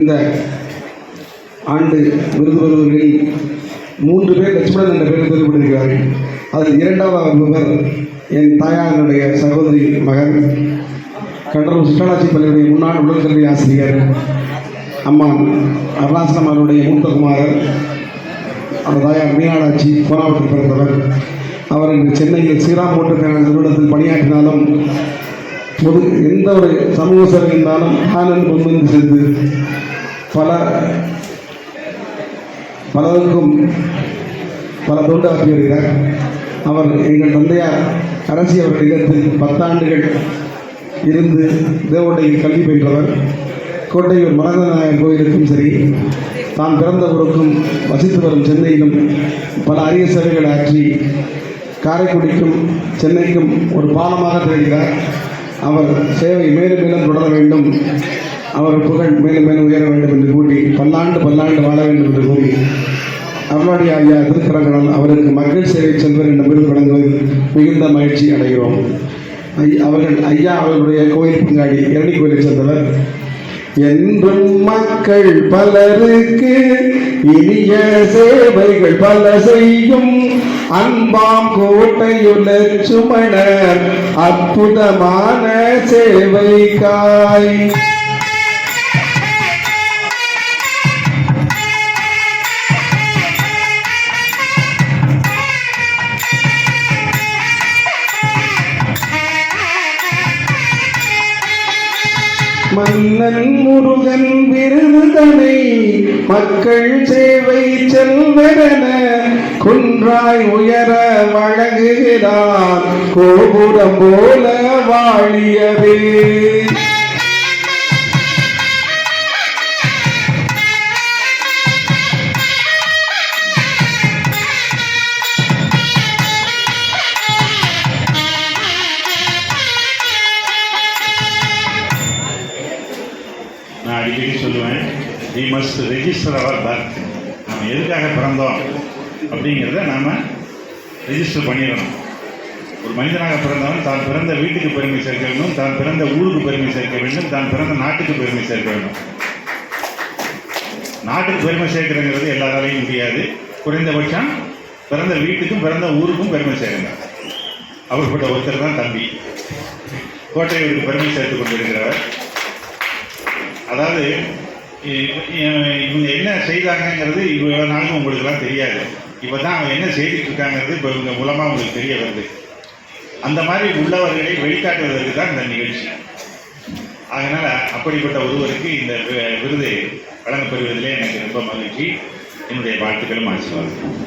இந்த ஆண்டு விருது பெறுவர்களில் மூன்று பேர் லட்சுமணன் என்ற பெயர் பெறப்பட்டிருக்கிறார்கள் அதில் இரண்டாவது முகர் என் தாயாருடைய சகோதரி மகன் கடலூர் சிட்டாளாட்சி பள்ளியுடைய முன்னாள் உடற்கல்வி ஆசிரியர் அம்மா அருணாசனம் அவருடைய மூத்த குமாரர் அவர் தாயார் மீனாட்சி கோலாவத்தில் பிறந்தவர். அவர் இன்று சென்னையில் ஸ்ரீராம் மோட்டர் நிறுவனத்தில் பணியாற்றினாலும் பொது எந்த ஒரு சமூக சேவை இருந்தாலும் ஆனந்த் முன்வந்து சென்று பல பலருக்கும் பல தொண்டு ஆற்றி வருகிறார் அவர் எங்கள் தந்தையார் அரசி அவர்கள் பத்தாண்டுகள் இருந்து தேவோட்டையில் கல்வி பெற்றவர். கோட்டையூர் மரதநாயகர் கோயிலுக்கும் சரி தான் பிறந்த ஊருக்கும் வசித்து வரும் சென்னையிலும் பல அரிய சேவைகளை ஆற்றி காரைக்குடிக்கும் சென்னைக்கும் ஒரு பாலமாக திகழ்கிறார். அவர் சேவை மேலும் மேலும் தொடர வேண்டும். அவர் புகழ் மேலும் மேலும் உயர வேண்டும் என்று கூறி பல்லாண்டு பல்லாண்டு வாழ வேண்டும் என்று கூறி அருளாடி ஐயா திருக்கரங்கனால் அவருக்கு மக்கள் சேவை செல்வர் என்ற விருது வழங்குவதில் மிகுந்த மகிழ்ச்சி அடைகிறோம். அவர்கள் ஐயா அவர்களுடைய கோயில் பங்காளி இரணி கோயிலை சேர்ந்தவர். என்றும் மக்கள் பலருக்கு இனிய சேவைகள் பல செய்யும். அன்பாம் கோட்டையுள்ள சுமணர் அற்புதமான சேவைக்காய். மன்னன் முருகன் விருதனை மக்கள் சேவை செல்வரென குன்றாய் உயர வழங்குகிறார். கோபுரம் போல வாழியவே. நான் அடிக்கடி சொல்லுவேன் we must register our birth நம்ம எதுக்காக பிறந்தோம்? அப்படிங்கிறத நாம் ரெஜிஸ்டர் பண்ணிடணும். ஒரு மனிதனாக பிறந்தவன் தான் பிறந்த வீட்டுக்கு பெருமை சேர்க்க வேண்டும் தான் பிறந்த ஊருக்கு பெருமை சேர்க்க வேண்டும் தான் பிறந்த நாட்டுக்கு பெருமை சேர்க்க வேண்டும். நாட்டுக்கு பெருமை சேர்க்கிறங்கிறது எல்லாராலையும் முடியாது. குறைந்தபட்சம் பிறந்த வீட்டுக்கும் பிறந்த ஊருக்கும் பெருமை சேர்க்கணும் அவர்கிட்ட ஒருத்தர் தான் தம்பி. கோட்டையூருக்கு பெருமை சேர்த்து கொண்டிருக்கிறவர். அதாவது இவங்க என்ன செய்தாங்கங்கிறது இவ்வளோ நாளும் உங்களுக்குலாம் தெரியாது. இப்போ தான் அவங்க என்ன செய்துட்டு இருக்காங்கிறது இப்போ இவங்க மூலமாக உங்களுக்கு தெரிய வருது. அந்த மாதிரி உள்ளவர்களை வெளிக்காட்டுவதற்கு தான் இந்த நிகழ்ச்சி. அதனால் அப்படிப்பட்ட ஒருவருக்கு இந்த விருது வழங்கப்படுவதிலே எனக்கு ரொம்ப மகிழ்ச்சி. என்னுடைய வாழ்த்துக்களும் ஆசீர்வாதம்